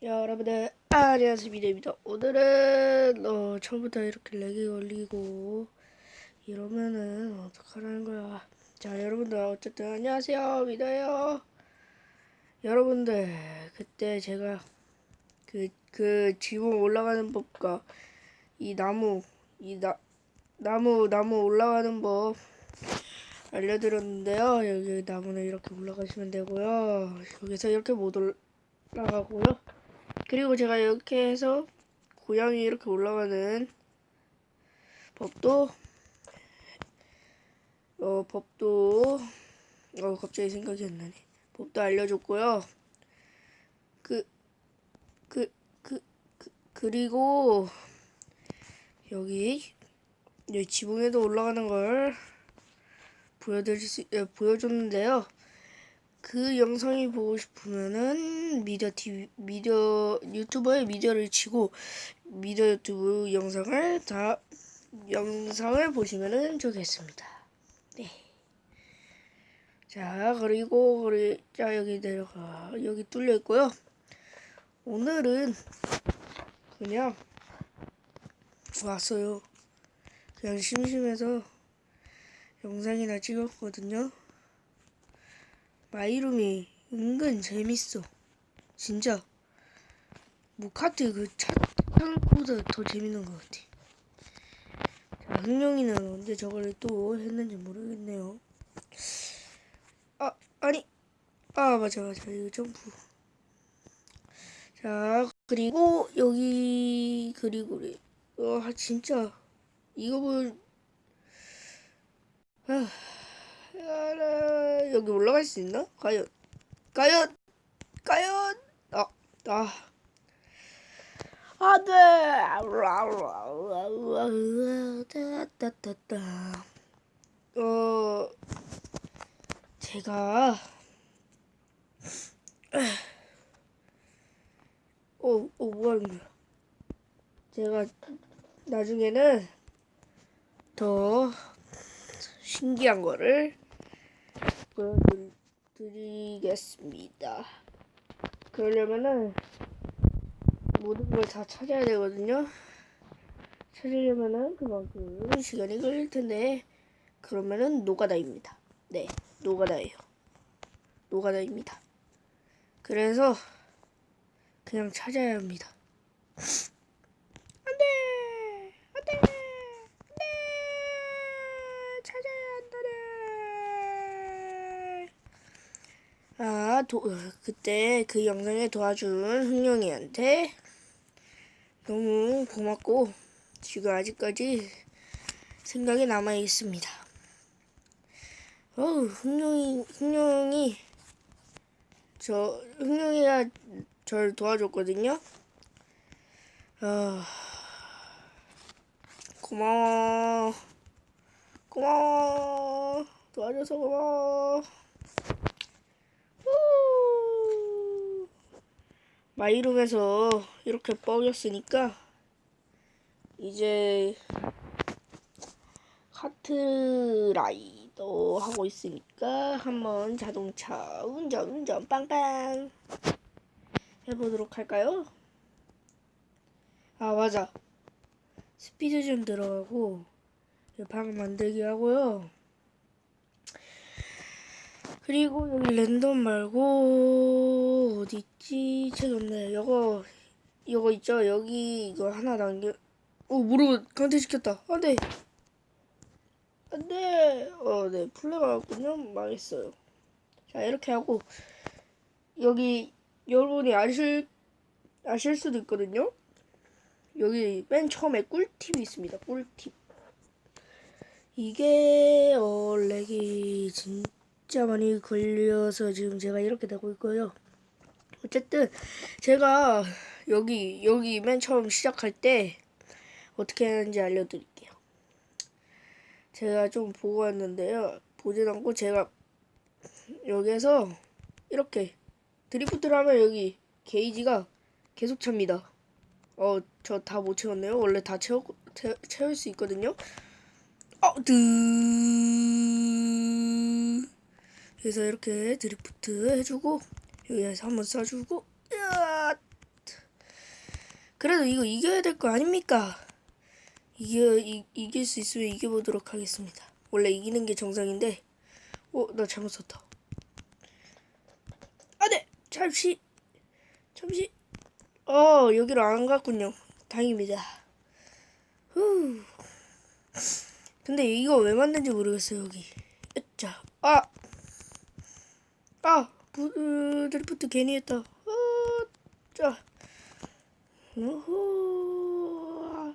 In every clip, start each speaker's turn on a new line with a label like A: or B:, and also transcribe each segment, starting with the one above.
A: 여러분들 안녕하세요 미대입니다. 오늘은 어, 처음부터 이렇게 렉이 걸리고 이러면은 어떡하라는 거야. 자 여러분들 어쨌든 안녕하세요 미대요. 여러분들 그때 제가 그, 그 지붕 올라가는 법과 이 나무 이 나, 나무 나무 올라가는 법 알려드렸는데요. 여기 나무는 이렇게 올라가시면 되고요. 여기서 이렇게 못 올라가고요 그리고 제가 이렇게 해서 고양이 이렇게 올라가는 법도 어 법도 어 갑자기 생각이 안 나네. 법도 알려줬고요. 그 그 그 그, 그리고 여기 여기 지붕에도 올라가는 걸 보여드릴 수 어, 보여줬는데요. 그 영상이 보고 싶으면은 미디어 TV 미디어 유튜버의 미디어를 치고 미디어 유튜브 영상을 다 영상을 보시면은 좋겠습니다. 네. 자 그리고 그리 자 여기 내려가 여기 뚫려 있고요. 오늘은 그냥 왔어요. 그냥 심심해서 영상이나 찍었거든요. 마이룸이 은근 재밌어. 진짜. 뭐 카트 그 차탄보다 더 재밌는 것 같아. 자, 흥룡이는 언제 저걸 또 했는지 모르겠네요. 아, 아니. 아, 맞아, 맞아. 이거 점프. 자, 그리고 여기, 그리고, 그리- 어, 아, 진짜. 이거 뭐, 아. 아, 여기 올라갈 수 있나? 과연? 과연? 과연? 아, 아. 안 돼! 따따따따. 어, 제가, 어, 어, 뭐 하는 거야? 제가 나중에는 더 신기한 거를 보여드리겠습니다. 그러려면은 모든 걸 다 찾아야 되거든요. 찾으려면은 그만큼 시간이 걸릴 텐데 그러면은 노가다입니다. 네, 노가다예요. 노가다입니다. 그래서 그냥 찾아야 합니다. 안돼, 안돼, 안돼, 찾아야 한다네. 아, 도, 어, 그때 그 영상에 도와준 흥룡이한테 너무 고맙고 지금 아직까지 생각이 남아 있습니다. 어우, 흥룡이, 흥룡이, 저, 흥룡이가 저를 도와줬거든요. 아, 고마워. 고마워. 도와줘서 고마워. 후. 마이룸에서 이렇게 뻐겼으니까 이제 카트라이더 하고 있으니까 한번 자동차 운전 운전 빵빵 해보도록 할까요? 아 맞아 스피드 좀 들어가고 방 만들기 하고요. 그리고 여기 랜덤 말고 어디 있지? 책 없네. 이거 이거 있죠? 여기 이거 하나 남겨. 어 무릎 강퇴 시켰다. 안돼. 안돼. 어네 플레가 왔군요. 망했어요. 자 이렇게 하고 여기 여러분이 아실 아실 수도 있거든요. 여기 맨 처음에 꿀팁이 있습니다. 꿀팁. 이게 어 렉이 진 짜 많이 걸려서 지금 제가 이렇게 되고 있고요. 어쨌든 제가 여기 여기 맨 처음 시작할 때 어떻게 하는지 알려드릴게요. 제가 좀 보고 왔는데요. 보진 않고 제가 여기에서 이렇게 드리프트를 하면 여기 게이지가 계속 찹니다. 어, 저 다 못 채웠네요. 원래 다 채워, 채, 채울 수 있거든요. 어, 드. 그래서 이렇게 드리프트 해주고 여기에서 한번 쏴주고, 으아! 그래도 이거 이겨야 될 거 아닙니까? 이겨 이, 이길 수 있으면 이겨보도록 하겠습니다. 원래 이기는 게 정상인데, 어, 나 잘못 썼다. 아, 네, 잠시, 잠시. 어, 여기로 안 갔군요. 다행입니다. 후. 근데 이거 왜 만든지 모르겠어요 여기. 자, 아, 아, 부, 으, 드리프트 괜히 했다. 아, 자, 우후.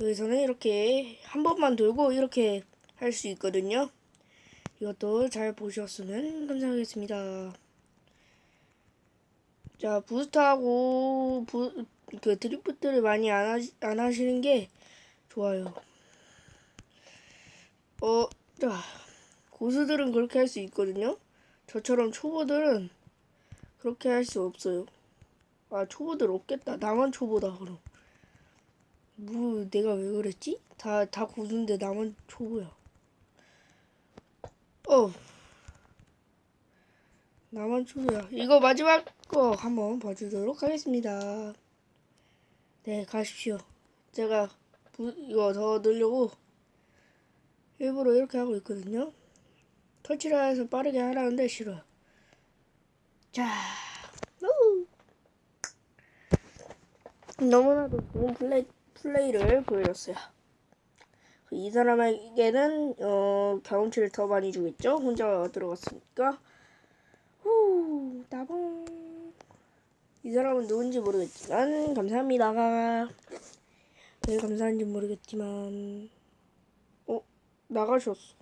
A: 여기서는 이렇게 한 번만 돌고 이렇게 할 수 있거든요. 이것도 잘 보셨으면 감사하겠습니다. 자, 부스트하고 부, 그 드리프트를 많이 안, 하시, 안 하시는 게 좋아요. 어, 자, 고수들은 그렇게 할 수 있거든요. 저처럼 초보들은 그렇게 할 수 없어요. 아, 초보들 없겠다. 나만 초보다, 그럼. 뭐, 내가 왜 그랬지? 다, 다 고수인데 나만 초보야. 어. 나만 초보야. 이거 마지막 거 한번 봐주도록 하겠습니다. 네, 가십시오. 제가 부, 이거 더 넣으려고 일부러 이렇게 하고 있거든요. 터치라 해서 빠르게 하라는데 싫어요. 자, 우! 너무나도 좋은 플레이, 플레이를 보여줬어요. 이 사람에게는 어, 경험치를 더 많이 주겠죠? 혼자 들어갔으니까. 후, 나봉. 이 사람은 누군지 모르겠지만 감사합니다. 왜 감사한지 모르겠지만 어 나가셨어.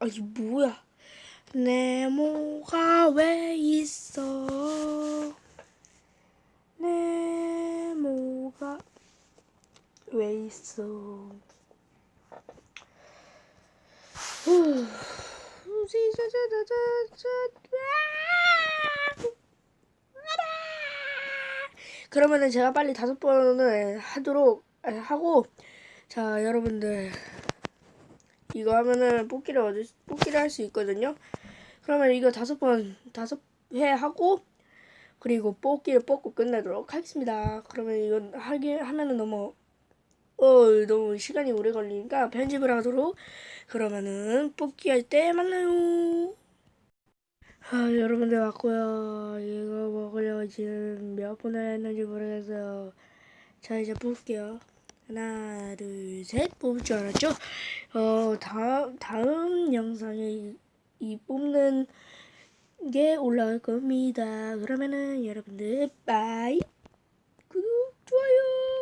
A: 아이 뭐야? 네모가 왜 있어? 네모가 왜 있어? 후 그러면은 제가 빨리 다섯 번을 하도록 아, 하고 자 여러분들 이거 하면은 뽑기를 얻을 수- 뽑기를 할 수 있거든요. 그러면 이거 다섯 번 다섯 회 하고 그리고 뽑기를 뽑고 끝내도록 하겠습니다. 그러면 이건 하기 하면은 너무 어 너무 시간이 오래 걸리니까 편집을 하도록 그러면은 뽑기 할 때 만나요. 아, 여러분들 왔고요. 이거 먹으려고 지금 몇 번을 했는지 모르겠어요. 자, 이제 뽑을게요. 하나, 둘, 셋. 뽑을 줄 알았죠? 어, 다음, 다음 영상에 이, 이 뽑는 게 올라올 겁니다. 그러면은 여러분들, 빠이.